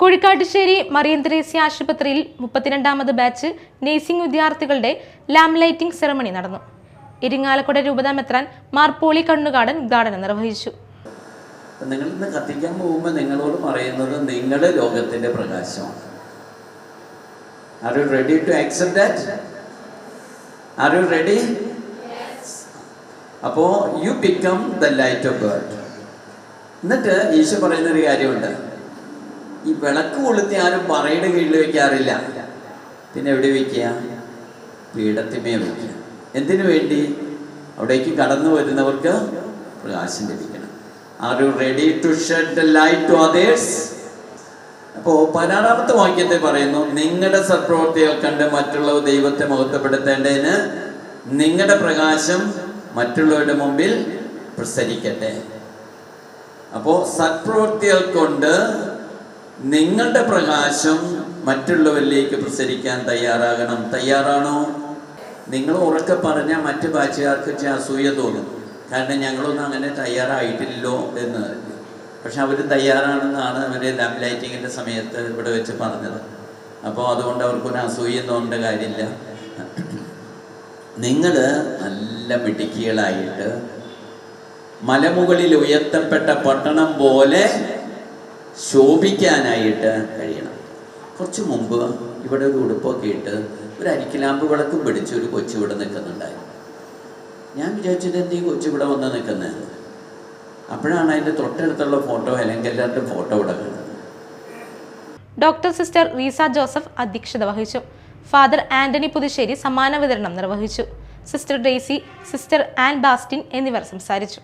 കുഴിക്കാട്ടുശ്ശേരി മറിയൻ തെരേസ്യ ആശുപത്രിയിൽ മുപ്പത്തിരണ്ടാമത് batch nursing വിദ്യാർത്ഥികളുടെ ലാം lighting ceremony നടന്നു. ഇരിങ്ങാലക്കുട രൂപതാ മെത്രാൻ മാർപ്പോളി കണ്ണുകാടൻ ഉദ്ഘാടനം നിർവഹിച്ചു. നിങ്ങൾ ഇന്ന് കത്തിക്കാൻ പോകുമ്പോൾ നിങ്ങളോട് പറയുന്നത് നിങ്ങളുടെ ലോകത്തിന്റെ പ്രകാശമാണ്. Are you ready to accept that are you ready അപ്പോ you become the light of God എന്നിട്ട് ഈശോ പറയുന്ന ഒരു കാര്യമുണ്ട്. ഈ വിളക്ക് കൊളുത്തി ആരും പറയുടെ കീഴിൽ വെക്കാറില്ല. പിന്നെ എവിടെ വെക്കുക? പീഠത്തിമേ വെക്കുക. എന്തിനു വേണ്ടി? അവിടേക്ക് കടന്നു വരുന്നവർക്ക് പ്രകാശം ലഭിക്കണം. Are you ready to shed light to others അപ്പോ പതിനാറാമത്തെ വാക്യത്തെ പറയുന്നു നിങ്ങളുടെ സത്പ്രവർത്തികൾ കണ്ട് മറ്റുള്ളവർ ദൈവത്തെ മഹത്വപ്പെടുത്തേണ്ടതിന് നിങ്ങളുടെ പ്രകാശം മറ്റുള്ളവരുടെ മുമ്പിൽ പ്രസരിക്കട്ടെ. അപ്പോ സത്പ്രവൃത്തികൾ കൊണ്ട് നിങ്ങളുടെ പ്രകാശം മറ്റുള്ളവരിലേക്ക് പ്രസരിക്കാൻ തയ്യാറാകണം. തയ്യാറാണോ? നിങ്ങൾ ഉറക്കെ പറഞ്ഞാൽ മറ്റു ബാച്ചുകാർക്ക് അസൂയ തോന്നും. കാരണം ഞങ്ങളൊന്നും അങ്ങനെ തയ്യാറായിട്ടില്ലല്ലോ എന്ന്. പക്ഷെ അവർ തയ്യാറാണെന്നാണ് അവർ ലാമ്പ് ലൈറ്റിങ്ങിന്റെ സമയത്ത് ഇവിടെ വെച്ച് പറഞ്ഞത്. അപ്പോൾ അതുകൊണ്ട് അവർക്കൊരു അസൂയ തോന്നേണ്ട കാര്യമില്ല. നിങ്ങൾ നല്ല മിടുക്കികളായിട്ട് മലമുകളിൽ ഉയർത്തപ്പെട്ട പട്ടണം പോലെ ശോഭിക്കാനായിട്ട് കഴിയണം. കുറച്ച് മുമ്പ് ഇവിടെ ഒരു ഉടുപ്പൊക്കെ ഇട്ട് ഒരു അരിക്കിലാമ്പ് വിളക്കും പിടിച്ച് ഒരു കൊച്ചു ഇവിടെ നിൽക്കുന്നുണ്ടായിരുന്നു. ഞാൻ വിചാരിച്ചിട്ട് എന്ത് ഈ കൊച്ചു ഇവിടെ വന്ന് നിൽക്കുന്നത് അപ്പോഴാണ് അതിന്റെ തൊട്ടടുത്തുള്ള ഫോട്ടോ അല്ലെങ്കിൽ എല്ലാവരുടെ ഫോട്ടോ ഇവിടെ ഡോക്ടർ സിസ്റ്റർ റീസ ജോസഫ് അധ്യക്ഷത വഹിച്ചു. ഫാദർ ആന്റണി പുതുശ്ശേരി സമ്മാന വിതരണം നിർവഹിച്ചു. Sister Daisy sister Ann Bastin എന്നിവർ സംസാരിച്ചു.